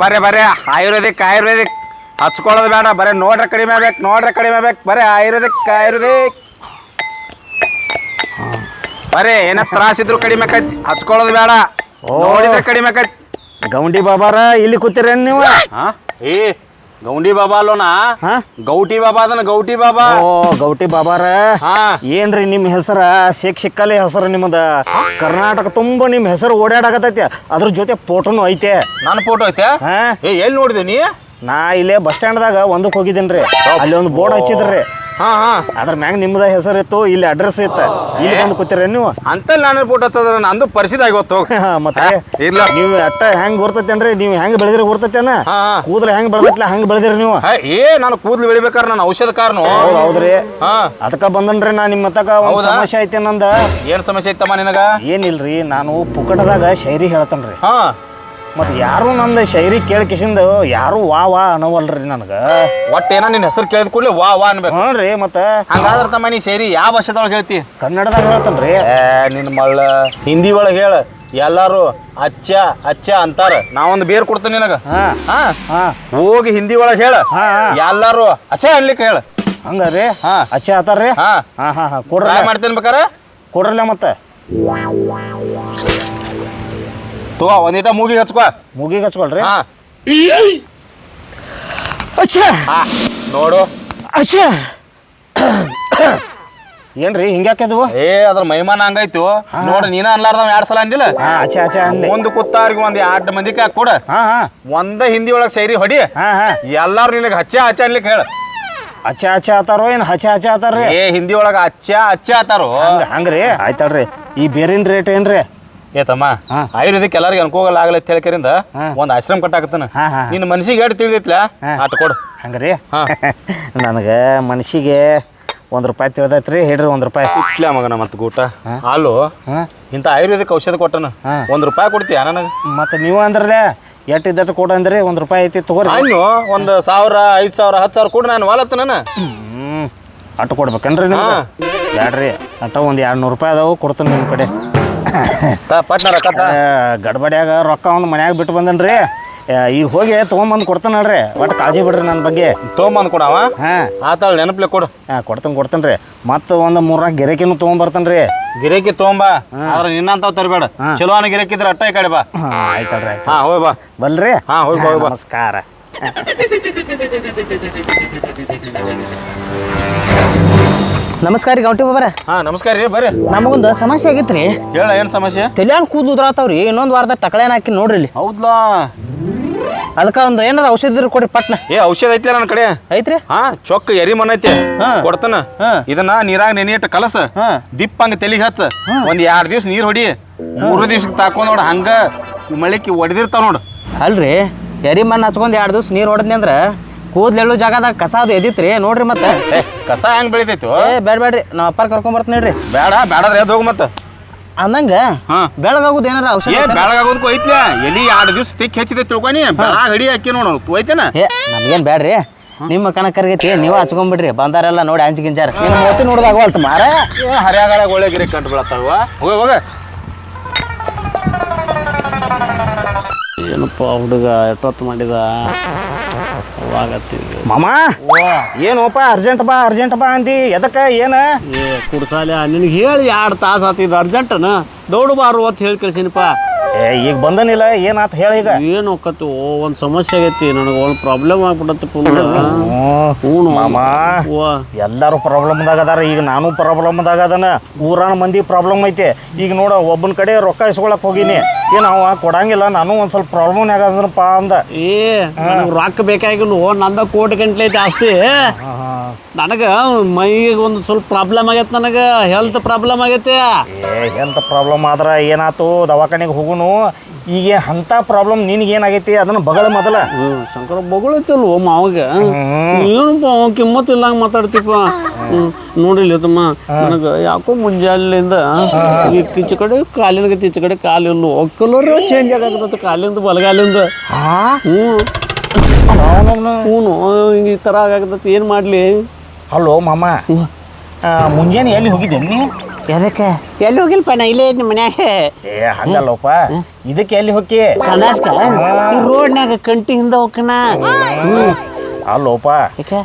ಬರೇ ಬರ್ರಿ. ಆಯುರ್ವೇದಿಕ್ ಆಯುರ್ವೇದಿಕ್. ಹಚ್ಕೊಳ್ಳೋದು ಬೇಡ. ಬರೀ ನೋಡ್ರೆ ಕಡಿಮೆ ಆಗ್ಬೇಕು ನೋಡ್ರೆ ಕಡಿಮೆ ಆಗ್ಬೇಕು ಬರೀ ಆಯುರ್ವೇದಿಕ್ ಆಯುರ್ವೇದಿಕ್. ಬರೀ ಏನ ತ್ರಾಸಿದ್ರು ಕಡಿಮೆ ಆಕೈತಿ. ಹಚ್ಕೊಳ್ಳೋದು ಬೇಡ. ನೋಡಿದ್ರೆ ಕಡಿಮೆ ಆಕೈತಿ. ಗೌಂಡಿ ಬಾಬಾರ ಇಲ್ಲಿ ಕೂತಿರೇನು ನೀವು? ಹಾ? ಏ ಗೌಂಡಿ ಬಾಬಾ ಅಲ್ಲೋನಾ? ಹಾ? ಗೌಟಿ ಬಾಬಾ ಅದನ್ನ ಗೌಟಿ ಬಾಬಾ. ಓ ಗೌಟಿ ಬಾಬಾರ ಹಾ. ಏನ್ರಿ ನಿಮ್ಮ ಹೆಸರ? ಶೇಕ್ ಶಿಕ್ಕಲಿ ಹೆಸರು ನಿಮ್ಮದ ಕರ್ನಾಟಕ ತುಂಬ ನಿಮ್ಮ ಹೆಸರು ಓಡಾಡಕತ್ತೈತಿ. ಅದ್ರ ಜೊತೆ ಫೋಟೋನು ಐತೆ. ನನ್ನ ಫೋಟೋ ಐತೆ? ಹಾ. ಏ ಎಲ್ಲಿ ನೋಡಿದೆ ನೀ? ನಾ ಇಲ್ಲೇ ಬಸ್ ಸ್ಟ್ಯಾಂಡ್ದಾಗ ಒಂದಕ್ಕೆ ರೀ ಅಲ್ಲಿ ಒಂದು ಬೋರ್ಡ್ ಹಚ್ಚಿದ್ರಿ. ಹಾ ಹಾ. ಅದ್ರ ಮ್ಯಾಗ ನಿಮ್ದ ಹೆಸರು ಇತ್ತು ಇಲ್ಲಿ ಅಡ್ರೆಸ್ ಇತ್ತು. ಇಲ್ಲಿ ಬಂದು ಕೂತಿರ ನೀವು. ಅಂತಲ್ಲಿ ನಾನೇ ಫೋಟೋ ಹಚ್ಚದ ನಂದು ಪರಿಚಿತ ಆಗೋತ್ತು ಹೋಗ್. ಮತ್ತೆ ಇಲ್ಲ. ನೀವು ಅಟ್ಟ ಹೆಂಗ್ ಗುರ್ತೈತೇನ್ರಿ ನೀವು ಹೆಂಗ್ ಬೆಳೆದ್ರಿ ಗುರ್ತತೇನ ಹಾ ಹಾ. ಕೂದಲು ಹೆಂಗ್ ಬೆಳೆದೈತ್ಲ ಹಂಗ್ ಬೆಳೆದಿರಿ ನೀವು? ಹೇ, ಏ ನಾನು ಕೂದ್ಲು ಬೆಳಿಬೇಕಾರ ನಾನು ಔಷಧ ಹೌದ್ ಹೌದ್ರಿ. ಹಾ. ಅದಕ್ಕ ಬಂದನ್ರಿ ನಾ ನಿಮ್ಮ ತಕ ಒಂದ್ ಹೌದಾ? ಸಮಸ್ಯೆ ಐತೆ ನಂದ. ಏನ್ ಸಮಸ್ಯೆ ಐತಮ್ಮ ನಿನಗ? ಏನಿಲ್ರಿ ನಾನು ಪುಕಟದಾಗ ಶೈರಿ ಹೇಳ್ತೇನ್ರಿ. ಹಾ. ಮತ್ ಯಾರು ನಂದು ಶೈರಿ ಕಿಶಿಂದು ಯಾರು ವಾ ವಾ ಅನ್ನವಲ್ರಿ ನನಗ. ಒಟ್ಟ ಏನ ನಿನ್ನ ಹೆಸರು ಕೇಳಿದ ಕೂಡಲೇ ವಾ ವಾ ಅನ್ಬೇಕು. ಹ್ಞೂ ರೀ ಮತ್ತ. ಹಂಗಾದ್ರ ತಮ್ಮ ನೀ ಸೇರಿ ಯಾವ ಭಾಷೆದೊಳಗೆ ಹೇಳ್ತಿ? ಕನ್ನಡದಾಗ ಹೇಳ್ತಾನೆ ರೀ. ನಿನ್ನ ಮಳ್ಳ. ಹಿಂದಿ ಒಳಗೆ ಹೇಳ. ಎಲ್ಲಾರು ಅಚ್ಚ ಅಚ್ಚ ಅಂತಾರ. ನಾವೊಂದು ಬೇರ್ ಕೊಡ್ತೇನೆ ನಿನಗ. ಹಾ. ಹಾ. ಹಾ. ಹೋಗಿ ಹಿಂದಿ ಒಳಗೆ ಹೇಳ. ಎಲ್ಲಾರು ಅಚ್ಚ ಅನ್ಲಿಕ್ಕೆ ಹೇಳ. ಹಂಗಾರ್ರಿ ಹಾ. ಅಚ್ಚ ಆತಾರ್ರಿ? ಹಾ. ಹಾ ಹಾ ಕೊಡ್ರಿ ಮಾಡ್ತೇನೆ ಬೇಕಾರ? ಕೊಡ್ರಲ್ಲ ಮತ್ತೆ. ತಗೋ ಒಂದಿಟ ಮೂಗಿಗೆ ಹಚ್ಕೋ. ಮುಗಿಗೆ ಹಚ್ಕೊಳ್ರಿ. ಹಾ. ಅಚ್ಚ. ನೋಡು. ಅಚ್ಚಾ. ಏನ್ರಿ ಹಿಂಗ್ಯಾಕದ್ವು ಏ ಅದ್ರ ಮೈಮಾನ ಹಂಗಾಯ್ತು ನೋಡು ನೀನ ಅನ್ಲಾರ್ದವ್ ಎರಡ್ ಸಲ ಅಂದಿಲ್ಲ? ಹಾ ಅಚ್ಚ ಅಚ್ಚ ಅಂದೆ. ಒಂದು ಕುತ್ತಾರಿಗೆ ಒಂದ್ ಎರಡ್ ಮಂದಿ ಕಾಕ್ ಕೊಡ. ಹಾ ಹಾ. ಒಂದ ಹಿಂದಿ ಒಳಗೆ ಸೈರಿ ಹೊಡಿ. ಹಾ ಹಾ. ಎಲ್ಲಾರು ನಿನಗೆ ಹಚ್ಚ ಹಚ್ಚ ಅನ್ಲಿಕ್ಕೆ ಹೇಳ. ಅಚ್ಚ ಅಚ್ಚ ಆತಾರೋ ಏನ್ ಹಚ್ಚ ಹಚ್ಚ ಆತಾರ್ರಿ? ಏ ಹಿಂದಿ ಒಳಗ ಅಚ್ಚ ಅಚ್ಚ ಆತಾರು? ಹಂಗ ಹಂಗ್ರಿ. ಆಯ್ತಲ್ರಿ ಈ ಬೇರಿನ ರೇಟ್ ಏನ್ರಿ? ಏ ತಮ್ಮ. ಆಯುರ್ವೇದಿಕ್ ಎಲ್ಲಾರಿಗೆ ಅನುಕೂಲ ಆಗಲ್ಲ ಅಂತ ಹೇಳ್ಕರಿಂದ ಹಾ. ಒಂದ್ ಆಶ್ರಮ ಕಟ್ಟಾಕತ್ತಾನ. ನಿನ್ನ ಮನ್ಸಿಗೆ ಎಡ್ ತಿಳಿದೈತ್ಲ. ಆಟ ಕೊಡು. ಹಂಗ್ರಿ? ನನಗ ಮನ್ಸಿಗೆ ಒಂದು ರೂಪಾಯಿ ತಿಳಿದೈತ್ರಿ ಹೇಳ್ರಿ ಒಂದು ರೂಪಾಯಿ. ಇಟ್ಲ ಮಗನ ಮತ್ತ ಗೂಟ. ಹಾಲು. ಇಂತ ಇಂಥ ಆಯುರ್ವೇದಿಕ್ ಔಷಧ ಕೊಟ್ಟನ. ಒಂದು ಒಂದ್ ರೂಪಾಯಿ ಕೊಡ್ತೀಯ ನನಗೆ? ಮತ್ತೆ ನೀವು ಅಂದ್ರಲ್ಲ ಎಟ್ ಇದ್ದಟ್ಟು ಕೊಡು ಅಂದ್ರಿ ಒಂದು ರೂಪಾಯಿ ಐತಿ ತಗೋರಿ. ಇನ್ನು ಒಂದ್ ಸಾವಿರ ಐದ್ ಸಾವಿರ ಹತ್ತು ಸಾವಿರ ಕೊಡು ನಾನು ವಾಲತ್ತ ನಾನು ಅಟ್ಟು ಕೊಡ್ಬೇಕನ್ರಿ ನೀವು ಬ್ಯಾಡ್ರಿ ಅಟ್ಟ ಒಂದು ಎರಡು ನೂರು ರೂಪಾಯಿ ಅದಾವು ಕೊಡ್ತೀನಿ ನಿಮ್ಮ ಕಡೆ. ಪಟ್ನ ರೊಕ್ಕ ಗಡ್ಬಡ್ಯಾಗ ರೊಕ್ಕ ಒಂದು ಮನ್ಯಾಗ ಬಿಟ್ಟು ಬಂದನ್ರಿ. ರೀ ಈಗ ಹೋಗಿ ತೊಗೊಂಬಂದು ಕೊಡ್ತಾನೆ ನೋಡ್ರಿ. ಒಟ್ಟು ಕಾಳಜಿ ಬಿಡ್ರಿ ನನ್ನ ಬಗ್ಗೆ. ತೊಗೊಂಬಂದು ಕೊಡವ? ಹಾಂ. ಆತಾಳ ನೆನಪ್ಲೆ ಕೊಡು. ಹಾಂ ಕೊಡ್ತೇನೆ ಕೊಡ್ತೀನಿ ರೀ. ಮತ್ತು ಒಂದು ಮೂರ್ನಾಲ್ಕು ಗಿರಾಕಿನೂ ತೊಗೊಂಬರ್ತಾನೆ ರೀ. ಗಿರಾಕಿ ತೊಗೊಂಬಾ. ಆದ್ರೆ ನಿನ್ನಂತ ತರಬೇಡ. ಚಲೋ ಅನ್ನ ಗಿರೇಕಿ ಇದ್ರೆ ಅಟ್ಟ ಈ ಕಡೆ ಬಾ. ಹಾಂ ಆಯ್ತಲ್ರಿ ಆಯ್ತು ಹಾ ಹೋಯ್ ಬಾ. ಬಲ್ರಿ? ಹಾ ಹೋಗಿ ಬಾ ಹೋಯ್ ಬಾ. ನಮಸ್ಕಾರ. ನಮಸ್ಕಾರ ರೀ ಗೌಟಿ ಬಾಬರ ಹಾ ನಮಸ್ಕಾರ ರೀ ಬರ್ರಿ. ನಮಗೊಂದು ಸಮಸ್ಯೆ ಆಗೈತ್ರಿ. ಹೇಳ ಏನ್ ಸಮಸ್ಯೆ? ತಲ್ಯಾನ್ ಕೂದ್ ಉದ್ರಾತಾವ್ರಿ ಇನ್ನೊಂದು ವಾರದಾಗ ತಕಳೇನ ಹಾಕಿ ನೋಡ್ರಿ ಇಲ್ಲಿ. ಹೌದ್ಲಾ? ಅದಕ್ಕ ಒಂದು ಏನಾರ ಔಷಧಿ ಕೊಡಿ ಕೊಡ್ರಿ ಪಟ್ನ. ಏ ಔಷಧ ಐತಿ ನನ್ನ ಕಡೆ? ಐತ್ರಿ? ಹಾ ಚೊಕ್ಕ ಎರಿ ಮನ್ ಐತಿ. ಕೊಡ್ತಾನ. ಇದನ್ನ ನೀರಾಗ ನೆನೆಯಿಟ್ಟು ಕಲಸ. ದಿಪ್ಪ ಹಂಗ ತಲಿಗೆ ಹಚ್ಚ. ಒಂದ್ ಎರಡ್ ದಿವ್ಸ ನೀರ್ ಹೊಡಿ. ಮೂರು ದಿವ್ಸಕ್ಕೆ ತಾಕೊಂಡ್ ನೋಡ ಹಂಗ ಮಳಿಕೆ ಒಡೆದಿರ್ತಾವ ನೋಡು. ಅಲ್ರಿ ಎರಿ ಮಣ್ಣು ಹಚ್ಕೊಂಡ್ ಎರಡು ದಿವ್ಸ ನೀರು ಹೊಡೆದ್ನಿ ಅಂದ್ರೆ ಕೂದ್ಲೆಳ್ಳು ಜಾಗದಾಗ ಕಸ ಅದು ಎದಿತ್ರಿ? ನೋಡ್ರಿ ಮತ್ತೆ. ಏ ಕಸ ಹೆಂಗ್ ಬೆಳಿತೈತಿ? ಏ ಬೇಡ ಬೇಡ್ರಿ. ನಮ್ಮ ಅಪ್ಪಾರ ಕರ್ಕೊಂಡ್ ಬರ್ತೀನಿ ನೋಡ್ರಿ. ಬೇಡ ಬೇಡದ್ರೆ ಎದ್ದು ಹೋಗು ಮತ್ತೆ. ಅಂದಂಗ ಹಾ. ಬೆಳಗಾಗುದು ಏನಾರ ಏ? ಬೆಳಗಾಗೋದಕ್ಕೂ ಐತ್ಲ ಎಲ್ಲಿ ಎರಡು ದಿವ್ಸ ತಿಕ್ ಹೆಚ್ಚಿದೆ ತಿಳ್ಕೊನಿ ಬೆಳಗ್ ಹಡಿ ಹಾಕಿ ನೋಡು ಹೋಯ್ತೇನ ಏ ನಮ್ಗೇನ್ ಬೇಡ್ರಿ ನಿಮ್ಮ ಕಣ ಕರ್ಗೈತಿ ನೀವು ಹಚ್ಕೊಂಡ್ಬಿಡ್ರಿ ಬಂದಾರೆಲ್ಲ ನೋಡಿ ಅಂಜ್ ಗಿಂಜಾರ. ನಿಮ್ಮ ಮೂತಿ ನೋಡ್ದಾಗವಲ್ತು ಮಾರ. ಏ ಹರ್ಯಾಗಾಳ ಒಳ್ಳೆ ಗಿರಿ ಕಂಡು ಬೀಳತ್ತಾವ. ಹೋಗ ಹೋಗ. ಏನಪ್ಪ ಹುಡುಗ ಎಷ್ಟೊತ್ತು ಮಾಡಿದ? ಮಾಮ ಏನೋಪ ಅರ್ಜೆಂಟ್ ಬಾ ಅರ್ಜೆಂಟ್ ಬಾ ಅಂದಿ? ಎದಕ್ಕೆ ಏನು? ಏ ಕುಡ್ಸಾಲೆ ನಿನಗೆ ಹೇಳಿ ಎರಡು ತಾಸು ಆತಿದ್ದು ಅರ್ಜೆಂಟನ ದೌಡು ಬಾರು ಅಂತ ಹೇಳಿ ಕಳ್ಸೀನಿಪ್ಪ. ಏ ಈಗ ಬಂದನಿಲ್ಲ ಏನಾತ ಹೇಳ ಈಗ? ಏನು ಹೋಗತ್ತು ಒಂದು ಸಮಸ್ಯೆ ಆಗೈತಿ ನನಗೆ ಒಂದು ಪ್ರಾಬ್ಲಮ್ ಆಗ್ಬಿಟ್ಟತ್ತೆ ಫುಲ್. ಹ್ಞೂ ಮಾಮ ಎಲ್ಲಾರು ಪ್ರಾಬ್ಲಮ್ದಾಗ ಅದಾರ ಈಗ ನಾನು ಪ್ರಾಬ್ಲಮ್ದಾಗ ಅದನ. ಊರಾನ ಮಂದಿ ಪ್ರಾಬ್ಲಮ್ ಐತೆ. ಈಗ ನೋಡ ಒಬ್ಬನ ಕಡೆ ರೊಕ್ಕ ಇಸ್ಕೊಳಕ್ ಹೋಗಿನಿ. ಏನ್ ಅವ ಕೊಡಂಗಿಲ್ಲ ನಾನು ಒಂದ್ ಸ್ವಲ್ಪ ಪ್ರಾಬ್ಲಮ್ ಆಗಂದ್ರಪ್ಪ ಅಂದ. ಏ ನನಗೆ ರೊಕ್ಕ ಬೇಕಾಗಿಲ್ಲ ನಂದ ಕೋಟಿ ಗಂಟ್ಲೆ ಜಾಸ್ತಿ ಆಸ್ತಿ ನನಗೆ ಮೈಗೆ ಒಂದು ಸ್ವಲ್ಪ ಪ್ರಾಬ್ಲಮ್ ಆಗೈತೆ ನನಗೆ ಹೆಲ್ತ್ ಪ್ರಾಬ್ಲಮ್ ಆಗೈತೆ. ಏ ಹೆಲ್ತ್ ಪ್ರಾಬ್ಲಮ್ ಆದ್ರೆ ಏನಾತು? ದವಾಖಾನೆಗೆ ಹೋಗುನು? ಈಗ ಅಂತ ಪ್ರಾಬ್ಲಮ್ ನಿನಗೆ ಏನಾಗೈತಿ ಅದನ್ನ ಬಗಳ ಮೊದಲ. ಶಂಕರ ಬಗಳ ಮಾವಾಗ? ಏನಪ್ಪ ಅವ ಕಿಮ್ಮತ್ ಇಲ್ಲಂಗೆ ಮಾತಾಡ್ತೀಪ ಹ್ಮ್ ನೋಡಿಲ್ಲ ತಮ್ಮ ನನಗೆ ಯಾಕೋ ಮುಂಜಾನೆಯಿಂದ ಈ ಈಚೆ ಕಡೆ ಕಾಲಿನ ಈಚೆ ಕಡೆ ಕಾಲಿಲ್ಲ ಕಲರ್ ಚೇಂಜ್ ಆಗತ್ತೆ ಕಾಲಿಂದ ಬಲಗಾಲಿಂದ. ಹ್ಞೂ ಹ್ಞೂ ಹಿಂಗೆ ಈ ಥರ ಆಗತ್ತೈತಿ ಏನು ಮಾಡಲಿ? ಹಲೋ ಮಾಮ. ಮುಂಜಾನೆ ಎಲ್ಲಿ ಹೋಗಿದ್ದೆ ನೀ? ಎದಕ್ಕೆ? ಎಲ್ಲಿ ಹೋಗಿಲ್ಪ ನಾ? ಇಲ್ಲೇ ನಿಮ್ಮ ಮನ್ಯಾಗ. ಏ ಹಂಗಲ್ಲಪ್ಪ. ಇದಕ್ಕೆ ಎಲ್ಲಿ ಹೋಗಿ ಸಣ್ಣ ರೋಡ್ನ್ಯಾಗ ಕಂಟಿ ಹಿಂದ ಹೋಗ್ಕನ ಅಲ್ಲೋಪ?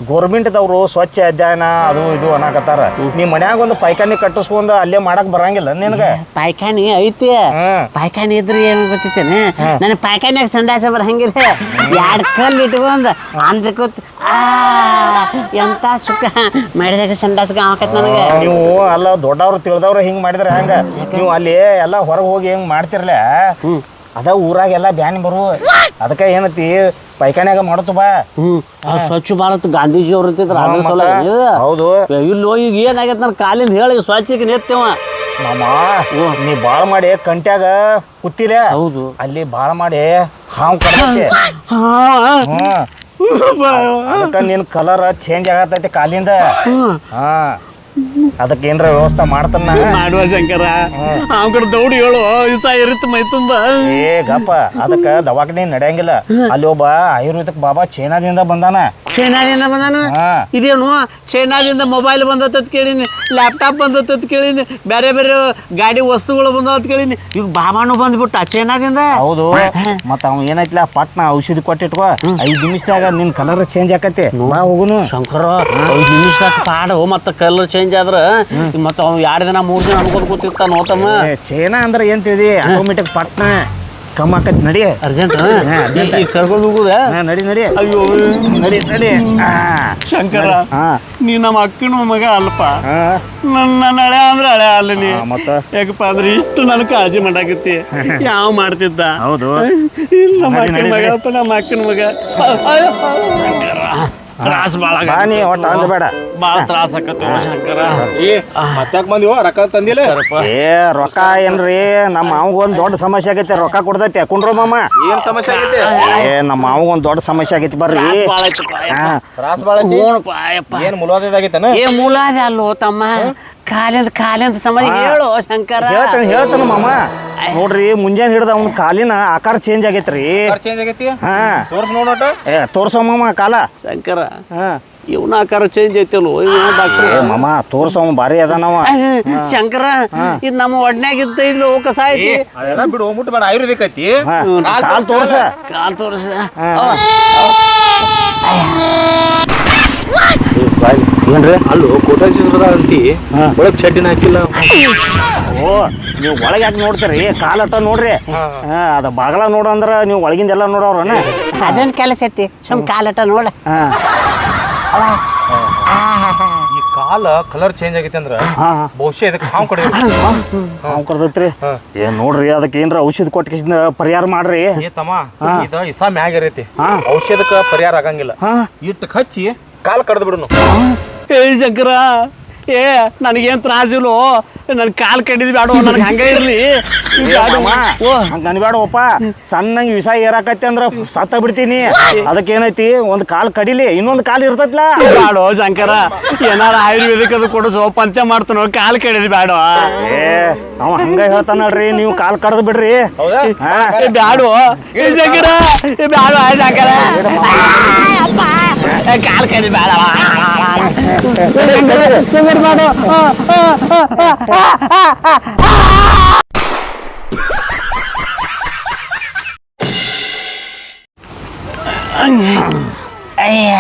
ಗೋರ್ಮೆಂಟ್ದವ್ರು ಸ್ವಚ್ಛ ಅಧ್ಯಯನ ಅದು ಇದು ಅನ್ನಕತ್ತಾರ. ನೀ ಮನ್ಯಾಗ ಒಂದು ಪೈಖಾನಿ ಕಟ್ಟಿಸ್ಕೊಂಡು ಅಲ್ಲೇ ಮಾಡಕ್ ಬರಂಗಿಲ್ಲ ನಿನಗೆ? ಪಾಯ್ಖಾನಿ ಐತಿ. ಪೈಖಾನಿ ಪಾಯ್ಖಾನಿ ಇದ್ರೆ ಏನು ಗೊತ್ತಿತ್ತೇನೆ ನನ್ನ ಪಾಯ್ಖಾನ್ಯಾಗ ಸಂಡಾಸ ಬರ ಎರಡ್ ಕಲ್ಲು ಇಟ್ಕೊಂಡ್ ಅಂದ್ರೆ ಕೂತ್ ಆ ಎಂತ ಸುಖ ಮಾಡಿದಾಗ ಸಂಡಾಸ ಆಕತ್ ನನಗೆ? ನೀವು ಅಲ್ಲ ದೊಡ್ಡವ್ರು ತಿಳಿದವ್ರು ಹಿಂಗ್ ಮಾಡಿದ್ರೆ ಹಂಗ? ನೀವು ಅಲ್ಲಿ ಎಲ್ಲ ಹೊರಗೆ ಹೋಗಿ ಹಿಂಗ್ ಮಾಡ್ತಿರ್ಲ? ಅದ ಊರಾಗೆಲ್ಲ ಬ್ಯಾನ್ ಬರು. ಅದಕ್ಕೆ ಏನತಿ ಪೈಖಾನ್ಯಾಗ ಮಾಡತು ಬಾ. ಹ್ಮ್. ಆ ಸ್ವಚ್ಛ ಭಾರತ್ ಗಾಂಧೀಜಿ ಅವ್ರು ಅದ್ರ? ಸಲ ಹೌದು. ಇಲ್ಲೋ ಈಗ ಏನಾಗೈತೆ ನನ್ನ ಕಾಲಿಂದ ಹೇಳಿ ಸ್ವಚ್ಛಕ್ಕೆ ನೆತ್ತೇವ ಮಾಮ ನೀ ಬಾಳ ಮಾಡಿ ಕಂಟ್ಯಾಗ ಕೂತಿರ. ಹೌದು. ಅಲ್ಲಿ ಬಾಳ ಮಾಡಿ ಹಾವು ಕಡ್ದೈತಿ ಅದಕ್ಕ ನಿನ್ ಕಲರ್ ಚೇಂಜ್ ಆಗತೈತಿ ಕಾಲಿಂದ. ಹಾ. ಅದಕ್ಕೆ ಏನ್ರ ವ್ಯವಸ್ಥೆ ಮಾಡ್ತಾನ ಮಾಡುವ ಶಂಕರ? ಅವ್ನ ಕಡೆ ದೌಡಿ ಹೇಳು ಇಸ ಇರುತ್ತೆ ಮೈ ತುಂಬ. ಏ ಗಪ್ಪ ಅದಕ್ಕ ದವಾಖಾನೆ ನಡೆಯಂಗಿಲ್ಲ. ಅಲ್ಲಿ ಒಬ್ಬ ಆಯುರ್ವೇದಿಕ್ ಬಾಬಾ ಚೈನಾದಿಂದ ಬಂದಾನ. ಚೈನಾದಿಂದ ಬಂದಾನ? ಹಾ. ಇದೇನು? ಚೈನಾದಿಂದ ಮೊಬೈಲ್ ಬಂದತ್ತತ್ ಕೇಳಿನಿ ಲ್ಯಾಪ್ಟಾಪ್ ಬಂದತ್ತತ್ ಕೇಳಿನಿ ಬೇರೆ ಬೇರೆ ಗಾಡಿ ವಸ್ತುಗಳು ಬಂದತ್ ಕೇಳೀನಿ. ಈಗ ಬಾಬಾನು ಬಂದ್ಬಿಟ್ಟ ಚೈನಾದಿಂದ? ಹೌದು. ಮತ್ತ ಅವ್ ಏನೈತ್ಲ ಪಟ್ನ ಔಷಧಿ ಕೊಟ್ಟಿಟ್ಕೋ. ಐದ್ ನಿಮಿಷದಾಗ ನಿನ್ ಕಲರ್ ಚೇಂಜ್ ಆಕತಿ ಬಾ ಹೋಗುನು. ಶಂಕರ ಐದ್ ನಿಮಿಷದಾಗ ಪಾಡು ಮತ್ತೆ ಕಲರ್ ಚೇಂಜ್ ಆದ್ರ ಮತ್ತೆ ಅವ್ನು ಎರಡು ದಿನ ಮೂರು ದಿನ ಅನ್ಕೊಂಡ್ ಕೂತಿರ್ತಾನ ನೋತಮ್ಮ ಚೇನಾ ಅಂದ್ರೆ ಏನ್ ತಿಳಿದಿ? ಆಟೋಮೆಟಿಕ್ ಪಟ್ನ ಕಮ್ಮ ಹಾಕತ್ ನಡಿ. ಅರ್ಜೆಂಟ್ ಕರ್ಕೊಂಡು ಹೋಗುದ? ನಡಿ ನಡಿ. ಅಯ್ಯೋ. ನಡಿ ನಡಿ. ಆ, ಶಂಕರ ನೀ ನಮ್ಮ ಅಕ್ಕನ ಮಗ ಅಲ್ಪ. ನನ್ನ ಹಳೆ ಅಂದ್ರೆ ಹಳೆ ಅಲ್ಲ ನೀ. ಯಾಕಪ್ಪ ಅಂದ್ರೆ ಇಷ್ಟು ನನ್ ಕಾಳಜಿ ಮಾಡಾಕತ್ತಿ. ಯಾವ ಮಾಡ್ತಿದ್ದ? ಹೌದು. ಇಲ್ಲ ನಮ್ಮ ಅಕ್ಕನ ಮಗ. ಅಪ್ಪ ನಮ್ಮ ಅಕ್ಕನ ಮಗ. ಶಂಕರ. ತ್ರಾಸ ಭಾಳ ಬಾ ನೀ ಒಟ್ಟ ಅಂಜಬೇಡ ಭಾಳ ತ್ರಾಸ ಆಕತ್ತಿ ಶಂಕರ. ಏ ಮತ್ತಾಕ್ ಬಂದಿವ? ರೊಕ್ಕ ತಂದಿಲ್ಲ? ಏ ರೊಕ್ಕ ಏನ್ರಿ ನಮ್ಮ ಮಾವಗ ಒಂದ್ ದೊಡ್ಡ ಸಮಸ್ಯೆ ಆಗೈತೆ ರೊಕ್ಕ ಕೊಡ್ತೈತೆ. ಕುಂಡ್ರು ಮಾಮ. ಏನ್ ಸಮಸ್ಯೆ ಆಗೈತಿ? ಏ ನಮ್ಮ ಮಾವಗ ಒಂದ್ ದೊಡ್ಡ ಸಮಸ್ಯೆ ಆಗೈತೆ ಬರ್ರಿ. ಭಾಳ ತ್ರಾಸ್ ಅಯ್ಯಪ್ಪ ಏನ್ ಮುಲಾದಿದಾಗೈತನ? ಏ ಮೂಲ ಅದ ಅಲ್ಲೋ ತಮ್ಮ. ಕಾಲಿಂದ ಕಾಲಿಂದ ಸಮಸ್ಯೆ ಹೇಳು ಶಂಕರ. ಹೇಳ್ತಾನೆ ಹೇಳ್ತಾನ ಮಾಮ. ನೋಡ್ರಿ ಮುಂಜಾನೆ ಹಿಡ್ದ ಅವ್ನ ಕಾಲಿನ ಆಕಾರ ಚೇಂಜ್ ಆಗೈತ್ರಿ. ಚೇಂಜ್ ಆಗೈತಿ? ಹಾ. ತೋರ್ಸ್ ನೋಡೋಟ ಏ ತೋರ್ಸೋ ಮಾಮ ಕಾಲ. ಶಂಕರ ಹಾ. ಇವನ ಆಕಾರ ಚೇಂಜ್ ಐತಲ್ವ ಇವನ ಡಾಕ್ಟರ್ ಏ ಮಾಮ ತೋರ್ಸೋ ಬಾರಿ ಅದಾನವ ಶಂಕರ ಇದು ನಮ್ಮ ಒಡ್ನ್ಯಾಗಿದ್ದ ಇಲ್ಲ ಕಸ ಐತಿ. ಅದೆಲ್ಲ ಬಿಡು ಹೋಗ್ಬಿಟ್ಟು ಬೇಡ ಆಯುರ್ವೇದಿಕ್ ಐತಿ. ಕಾಲ್ ತೋರ್ಸ. ಕಾಲ್ ತೋರಿಸ. ಏನ್ರಿ? ಅಲ್ಲೂ ಚಿತ್ರದ ಅಂತಿ. ಒಳಗ್ ಚಡ್ಡಿನ ಹಾಕಿಲ್ಲ. ಓ ನೀವು ಒಳಗೆ ಯಾಕೆ ನೋಡ್ತೀರಿ? ಕಾಲಟ್ಟ ನೋಡ್ರಿ. ಹಾ. ಅದ ಬಾಗಲ ನೋಡು ಅಂದ್ರ ನೀವು ಒಳಗಿಂದೆಲ್ಲ ನೋಡೋರನ ಅದೇನ್ ಕೆಲಸ ಐತಿ. ಸುಮ್ ಕಾಲಟ ನೋಡ. ಈ ಕಾಲ ಕಲರ್ ಚೇಂಜ್ ಆಗೈತೆ ಅಂದ್ರ ಹಾ ಬಹುಶಃ ಇದಕ್ಕೆ ಹಾವು ಕಡೆ ಹಾವು ಕರ್ದೈತ್ರಿ ಏ ನೋಡ್ರಿ ಅದಕ್ಕೆ ಏನ್ರ ಔಷಧ ಕೊಟ್ಟಿಸಿದ ಪರಿಹಾರ ಮಾಡ್ರಿ. ಏ ತಮ್ಮ ಇದ ಇಸಾ ಮ್ಯಾಗ ಇರೈತಿ. ಹಾ. ಔಷಧಕ್ಕ ಪರಿಹಾರ ಆಗಂಗಿಲ್ಲ. ಹಾ. ಇಟ್ಟು ಹಚ್ಚಿ ಕಾಲ್ ಕಡ್ದು ಬಿಡುನು ಏ ಶಂಕರ ಏ ನನಗೇನ್ ತ್ರಾಸಿಲ್ಲೋ ನನ್ ಕಾಲ್ ಕಡಿದ್ ಬ್ಯಾಡ ನನಗೆ ಹಂಗ ಇರ್ಲಿ. ಓ. ಬ್ಯಾಡ ಅನ್ಬೇಡವಪ್ಪ ಸಣ್ಣಂಗೆ ವಿಷ ಏರಾಕತ್ತಿ ಅಂದ್ರ ಸತ್ತ ಬಿಡ್ತೀನಿ. ಅದಕ್ಕೆ ಏನೈತಿ ಒಂದ್ ಕಾಲ್ ಕಡಿಲಿ ಇನ್ನೊಂದ್ ಕಾಲ್ ಇರ್ತೈತ್ಲ? ಬೇಡ ಶಂಕರ ಏನಾರ ಆಯುರ್ವೇದಿಕ್ ಅದು ಕೊಡು ಸೋಪ್ ಪಂಚ ಮಾಡ್ತಾನ ಕಾಲ್ ಕಡಿದ್ ಬ್ಯಾಡ. ಏ ಅವ ಹಂಗ ಹೇಳ್ತಾನಲ್ರಿ ನೀವು ಕಾಲ್ ಕಡ್ದು ಬಿಡ್ರಿ. ಹೌದಾ? ಏ ಬ್ಯಾಡೋ ಏ ಶಂಕರ ಬ್ಯಾಡ ಬ್ಯಾಡೋ ಆ ಶಂಕರ. ಅಪ್ಪ, ಏ ಕಾಲ್ ಕಡಿದ್ ಬ್ಯಾಡ ಅಯ್ಯ.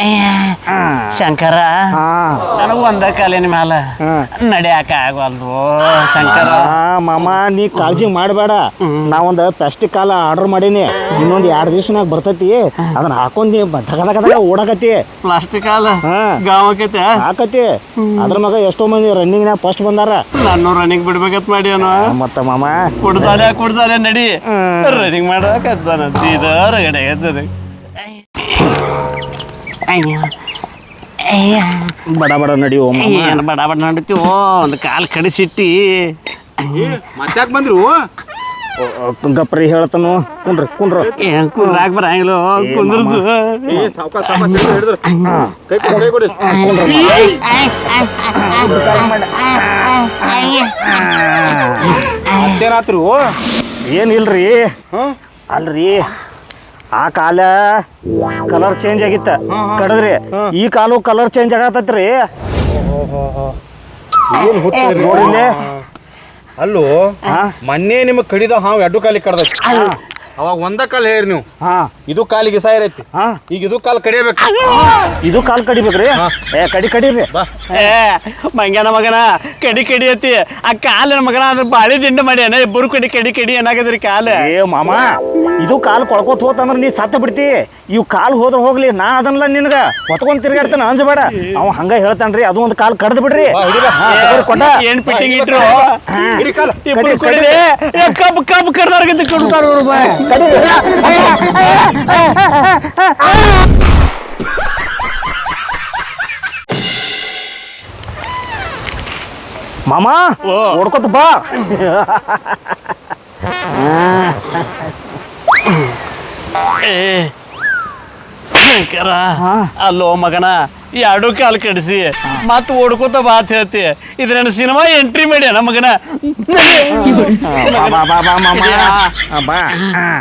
ಅಯ್ಯ. ಶಂಕರ. ಹಾ. ನನಗ ಒಂದ ಕಾಲಿನ ಮ್ಯಾಲ. ನಡ್ಯಾಕ ಆಗವಲ್ದು ಶಂಕರ. ಮಾಮ ನೀ ಕಾಳಜಿ ಮಾಡಬೇಡ. ನಾವೊಂದು ಪ್ಲಾಸ್ಟಿಕ್ ಕಾಲ ಆರ್ಡರ್ ಮಾಡೀನಿ. ಇನ್ನೊಂದು ಎರಡು ದಿವ್ಸನಾಗ ಬರ್ತೈತಿ. ಅದನ್ನ ಹಾಕೊಂಡಿ ನೀ ದಗ ದಗ ದಗ ಓಡಾಕತಿ ಪ್ಲಾಸ್ಟಿಕ್ ಕಾಲ ಗಾವಕೈತೆ? ಹಾಕತಿ ಅದ್ರ ಮಗ ಎಷ್ಟೋ ಮಂದಿ ರನ್ನಿಂಗ್ ರನ್ನಿಂಗ್ನಾಗ ಫಸ್ಟ್ ಬಂದಾರ. ನಾನು ರನ್ನಿಂಗ್ ಬಿಡ್ಬೇಕತ್ ಮಾಡಿ ಮತ್ತ ಮಾಮ. ಕುಡ್ಸಾಲೆ ಕುಡ್ಸಾಲೆ ನಡಿ. ರನ್ನಿಂಗ್ ಮಾಡಕತ್ತಾನ ಅಯ್ಯ ಅಯ್ಯ ಬಡ ಬಡ ನಡಿಯೋ ಮಾಮ ಏನು ಬಡ ಬಡ ನಡಿತೀವೋ ಒಂದು ಕಾಲು ಕಡಿಸಿಟ್ಟಿ ಮತ್ತಾಕ್ ಬಂದ್ರು ಗಪ್ರಿ ಹೇಳ್ತಾನು ಕುಂಡ್ರಿ ಕುಂಡ್ರು ಏನ್ ಕುಂದ್ರಾಗ ಬರಂಗಿಲ್ಲ ಕುಂದ್ರದು ಏ ಸಾವ್ಕಾಸ್ ಸಾವ್ಕಾಸ್ ಹಿಡಿದ್ರು ಕೈ ಕೊಡು ಕೈ ಕೊಡಿ ಮತ್ತೇನಾತ್ರು ಏನಿಲ್ರಿ ಅಲ್ರಿ ಆ ಕಾಲ ಕಲರ್ ಚೇಂಜ್ ಆಗಿತ್ತ. ಕಡದ್ರಿ? ಈ ಕಾಲು ಕಲರ್ ಚೇಂಜ್ ಆಗತ್ತೈತ್ರಿ. ಏನ್ ನೋಡಿಲ್ಲ? ಅಲ್ಲೋ ಮೊನ್ನೆ ನಿಮಗೆ ಕಡಿದ ಹಾವು ಎರಡು ಕಾಲಿಗೆ ಕಡ್ದೈತಿ. ಅವಾಗ ಒಂದ ಕಾಲ್ ಹೇಳಿ ನೀವು. ಹಾ. ಇದು ಕಾಲಿಗೆ ಸಾಯಿರೈತಿ. ಹಾ. ಈಗ ಇದು ಕಾಲ್ ಕಡಿಯಬೇಕು. ಇದು ಕಾಲ್ ಕಡಿಬೇಕ್ರಿ? ಏ ಕಡಿ ಕಡೀರಿ. ಏ ಮಂಗ್ಯಾನ ಮಗನ ಕಡಿ ಕಡಿ ಐತಿ ಆ ಕಾಲಿನ ಮಗನ ಅದ್ರ ಬಾಳಿ ದಿಂಡ ಮಾಡಿ ಏನ ಇಬ್ಬರು ಕಡಿ ಕಡಿ ಕಡಿ ಏನಾಗದ್ರಿ ಕಾಲ? ಏ ಮಾಮ. ಇದು ಕಾಲ್ ಕೊಳ್ಕೋತ ಹೋತಂದ್ರ ನೀ ಸತ್ತ ಬಿಡ್ತಿ. ಇವ್ ಕಾಲು ಹೋದ್ರ ಹೋಗ್ಲಿ ನಾ ಅದನ್ನ ನಿನಗ ಹೊತ್ಕೊಂಡ್ ತಿರ್ಗಾಡ್ತಾನ ಅಂಜಬೇಡ. ಅವ ಹಂಗ ಹೇಳ್ತಾನ್ರಿ ಅದು ಒಂದು ಕಾಲ್ ಕಡ್ದ್ ಬಿಡ್ರಿ. ತಗೋರಿ ಏನ್ ಫಿಟ್ಟಿಂಗ್ ಇಟ್ರು? ಕಬ್ಬು ಕಬ್ಬು ಕಡ್ದಾರ್ಗಿಂತ ಕೊಡ್ತಾರ. ಮಾಮ ಓ. ಓಡ್ಕೊತ ಬಾ. ಏ ಶಂಕರ ಹಾ. ಅಲ್ಲೋ ಮಗನ ಎರಡು ಕಾಲು ಕಡಿಸಿ ಮತ್ ಓಡ್ಕೋತ ಬಾತ್ ಹೇಳ್ತಿ. ಇದ್ರೇನು ಸಿನಿಮಾ ಎಂಟ್ರಿ ಮಾಡ್ಯಾನ ಮಗನ? ಬಾ ಬಾ ಬಾ ಮಾಮ. ಆ, ಬಾ. ಆ,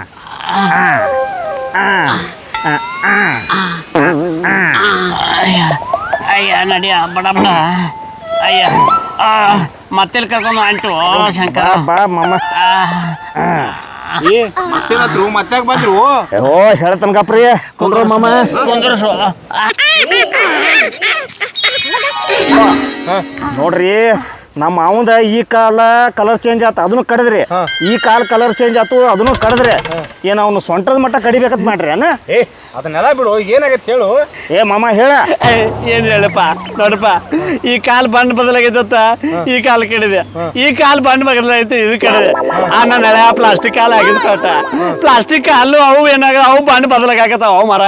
ಆ, ಆ, ಆ, ಆ. ಅಯ್ಯ ನಡಿಯ ಬಡ ಬಡ. ಅಯ್ಯ ಆ, ಮತ್ತೆಲ್ಲಿ ಕರ್ಕೊಂಡು ಅಂಟು ಶಂಕರ. ಬಾ ಮಾಮ. ಆ, ಏ ಮತ್ತೇನತ್ರು ಮತ್ತಾಗ ಬಂದ್ರು? ಓ ಹೇಳ್ತಾನ ಗಪ್ರಿ ಕುಂಡ್ರು ಮಾಮ. ಕುಂದ್ರಸು. ನೋಡ್ರಿ ನಮ್ಮ ಮಾವಂದ ಈ ಕಾಲ ಕಲರ್ ಚೇಂಜ್ ಆತ ಅದನ್ನು ಕಡದ್ರಿ. ಈ ಕಾಲ ಕಲರ್ ಚೇಂಜ್ ಆತು ಅದನ್ನು ಕಡದ್ರಿ. ಏನ ಅವನು ಸೊಂಟದ ಮಟ್ಟ ಕಡಿಬೇಕಂತ ಮಾಡ್ರಿ ಅನ್ನ ಏ ಅದನ್ನೆಲ್ಲ ಬಿಡು ಏನಾಗತ್ತೆ ಹೇಳು? ಏ ಮಾಮ ಹೇಳ. ಏನ್ ಹೇಳಪ್ಪ ನೋಡಪ್ಪ ಈ ಕಾಲ್ ಬಣ್ಣ ಬದಲಾಗೈತತ್ತ ಈ ಕಾಲ್ ಕೆಡಿದೆ. ಈ ಕಾಲ್ ಬಣ್ಣ ಬದಲಾಗೈತೆ ಇದು ಕೆಡಿದೆ. ಆ ನನ್ನ ಹಳೆ ಪ್ಲಾಸ್ಟಿಕ್ ಕಾಲ್ ಆಗಿಸ್ಕೊತ ಪ್ಲಾಸ್ಟಿಕ್ ಕಾಲು ಅವು ಏನಾಗ ಅವು ಬಣ್ಣ ಬದಲಾಗತ್ತಾವ ಅವು ಮರ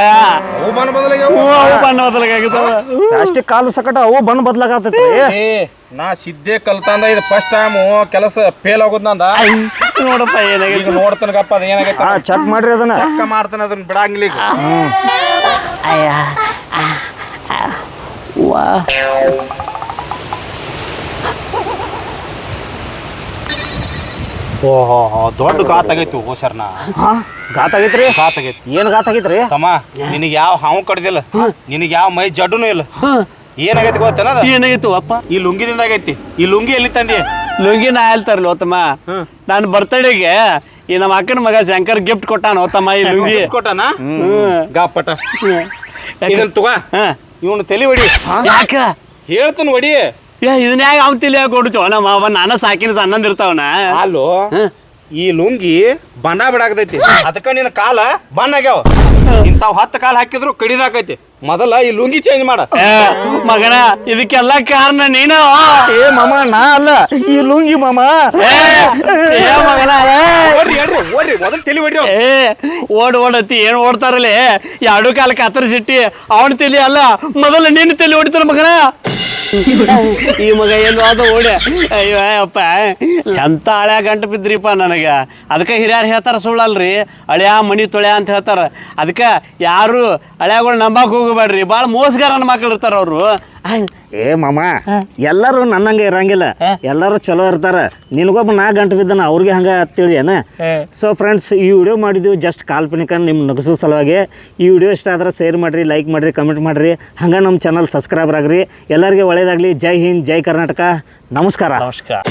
ಅವು ಬದಲಾಗ ಬದಲಾಗಿ ಹ್ಞೂ, ಅವು ಬಣ್ಣ ಬದಲಾಗತ್ತಾವ ಪ್ಲಾಸ್ಟಿಕ್ ಕಾಲು ಸಕಟ ಅವು ಬಣ್ಣ ಬದಲಾಗತ್ತೈತಿ ಏ ನಾ ಸಿದ್ದೆ ಕಲ್ತಂದ ಇದು ಫಸ್ಟ್ ಟೈಮ್ ಕೆಲಸ ಫೇಲ್ ಆಗೋದ್ ನಂದ. ನೋಡಪ್ಪ ಏನಾಗೈತೆ? ಈಗ ನೋಡ್ತಾನಗಪ್ಪ ಅದ ಏನಾಗೈತೆ? ಹಾ ಚೆಕ್ ಮಾಡ್ರಿ ಅದನ್ನ. ಪಕ್ಕ ಮಾಡ್ತಾನೆ ಅದನ್ನ ಬಿಡಂಗಿಲ್ಲ ಈಗ. ಅಯ್ಯ ವಾ. ಓಹೋ ದೊಡ್ಡ ಗಾತ್ ಆಗೈತಿ ಹೋಸರ್ನ ಹಾ ಗಾತ ಆಗೈತ್ರಿ ಗಾತ್ ಆಗೈತಿ. ಏನ್ ಗಾತ ಆಗೈತ್ರಿ ತಮ್ಮ ನಿನಗೆ ಯಾವ ಹಾವು ಕಡ್ದಿಲ್ಲ? ನಿನಗೆ ಯಾವ ಮೈ ಜಡ್ಡುನು ಇಲ್ಲ? ಏನಾಗೈತಿ ಗೊತ್ತೇನ ಅದ? ಏನಾಗಿತ್ತು ಅಪ್ಪ? ಈ ಲುಂಗಿದಿಂದ ಆಗೈತಿ ಈ ಲುಂಗಿ ಎಲ್ಲಿ ತಂದಿ? ಲುಂಗಿ ನಾ ಹೇಳ್ತಾರಲ್ಲ ಓತಮ್ಮ? ನಾನು ಬರ್ತಡೇಗೆ ಈ ನಮ್ಮ ಅಕ್ಕನ ಮಗ ಶಂಕರ್ ಗಿಫ್ಟ್ ಕೊಟ್ಟಾನ ಓತಮ್ಮ ಈ ಲುಂಗಿ. ಕೊಟ್ಟನ. ಗಾಪಟ ಇದನ್ನ ತಗೋ. ಹಾ. ಇವನು ತಲೆ ಹೊಡಿ ಯಾಕ? ಹೇಳ್ತಾನ ಹೊಡಿ ಏ ಇದನ್ನ ಯಾಕೆ ಅವ್ನ ತಿಳಿ ಕೊಡ್ಚೋ ನಮ್ಮ ಅವ ನಾನ ಸಾಕಿನ ಸಣ್ಣಂದ್ ಇರ್ತಾವನ? ಅಲ್ಲೋ ಈ ಲುಂಗಿ ಬಣ್ಣ ಬಿಡಾಕತೈತಿ. ಅದಕ್ಕ ನಿನ್ನ ಕಾಲ ಬಣ್ಣ ಆಗ್ಯಾವ. ಇಂತಾವ್ ಹತ್ತು ಕಾಲ ಹಾಕಿದ್ರು ಕಡಿದಾಕೈತಿ ಮೊದಲ ಈ ಲುಂಗಿ ಚೇಂಜ್ ಮಾಡ. ಏ, ಮಗನ ಇದಕ್ಕೆಲ್ಲ ಕಾರಣ ನೀನು. ಏ ಮಾಮ ನಾ ಅಲ್ಲ. ಈ ಲುಂಗಿ ಮಾಮ. ಏ, ಏ ಮಗನ ಏ. ಓಡ್ರಿ ಹೇಳ್ರಿ ಓಡ್ರಿ ಮೊದಲು ತಲೆ ಹೊಡ್ರಿ ಅವ್ನ್. ಏ ಓಡ್ ಓಡತಿ ಏನ್ ಓಡ್ತಾರಲ್ಲೇ? ಎರಡು ಕಾಲ ಕತ್ತರಿಸಿಟ್ಟಿ ಅವನ ತಲಿ ಅಲ್ಲ ಮೊದಲ ನೀನು ತಲಿ ಓಡಿತಾನ ಮಗನ. ಈ ಮಗ ಏನು ಅದ ಓಡಿ. ಅಯ್ಯೋ ಅಪ್ಪ ಎಂತ ಹಳ್ಯಾ ಗಂಟು ಬಿದ್ರಿಪ್ಪ ನನಗ. ಅದಕ್ಕೆ ಹಿರಿಯರು ಹೇಳ್ತಾರ ಸುಳ್ಳಲ್ರಿ. ಹಳ್ಯಾ ಮಣಿ ತೊಳ್ಯಾ ಅಂತ ಹೇಳ್ತಾರ. ಅದಕ್ಕೆ ಯಾರು ಹಳ್ಯಾಗಳು ನಂಬಕ್ ಹೋಗಬೇಡ್ರಿ. ಭಾಳ ಮೋಸಗಾರನ ಮಕ್ಕಳು ಇರ್ತಾರೆ ಅವರು. ಏ ಮಾಮ ಎಲ್ಲರೂ ನನ್ನಂಗೆ ಇರಂಗಿಲ್ಲ. ಎಲ್ಲರೂ ಚಲೋ ಇರ್ತಾರ. ನಿನಗೊಬ್ಬ ನಾ ಗಂಟು ಬಿದ್ದಾನ ಅವ್ರಿಗೆ ಹಂಗ ತಿಳಿದೇನ ಸೊ ಫ್ರೆಂಡ್ಸ್ ಈ ವಿಡಿಯೋ ಮಾಡಿದ್ವಿ ಜಸ್ಟ್ ಕಾಲ್ಪನಿಕ ನಿಮ್ಮ ನಗಸೋ ಸಲುವಾಗಿ. ಈ ವಿಡಿಯೋ ಇಷ್ಟ ಆದ್ರೆ ಶೇರ್ ಮಾಡಿರಿ ಲೈಕ್ ಮಾಡಿರಿ ಕಮೆಂಟ್ ಮಾಡಿರಿ. ಹಂಗೆ ನಮ್ಮ ಚಾನಲ್ ಸಬ್ಸ್ಕ್ರೈಬರ್ ಆಗ್ರಿ. ಎಲ್ಲರಿಗೆ ಒಳ್ಳೇದಾಗಲಿ. ಜೈ ಹಿಂದ್ ಜೈ ಕರ್ನಾಟಕ. ನಮಸ್ಕಾರ. ನಮಸ್ಕಾರ.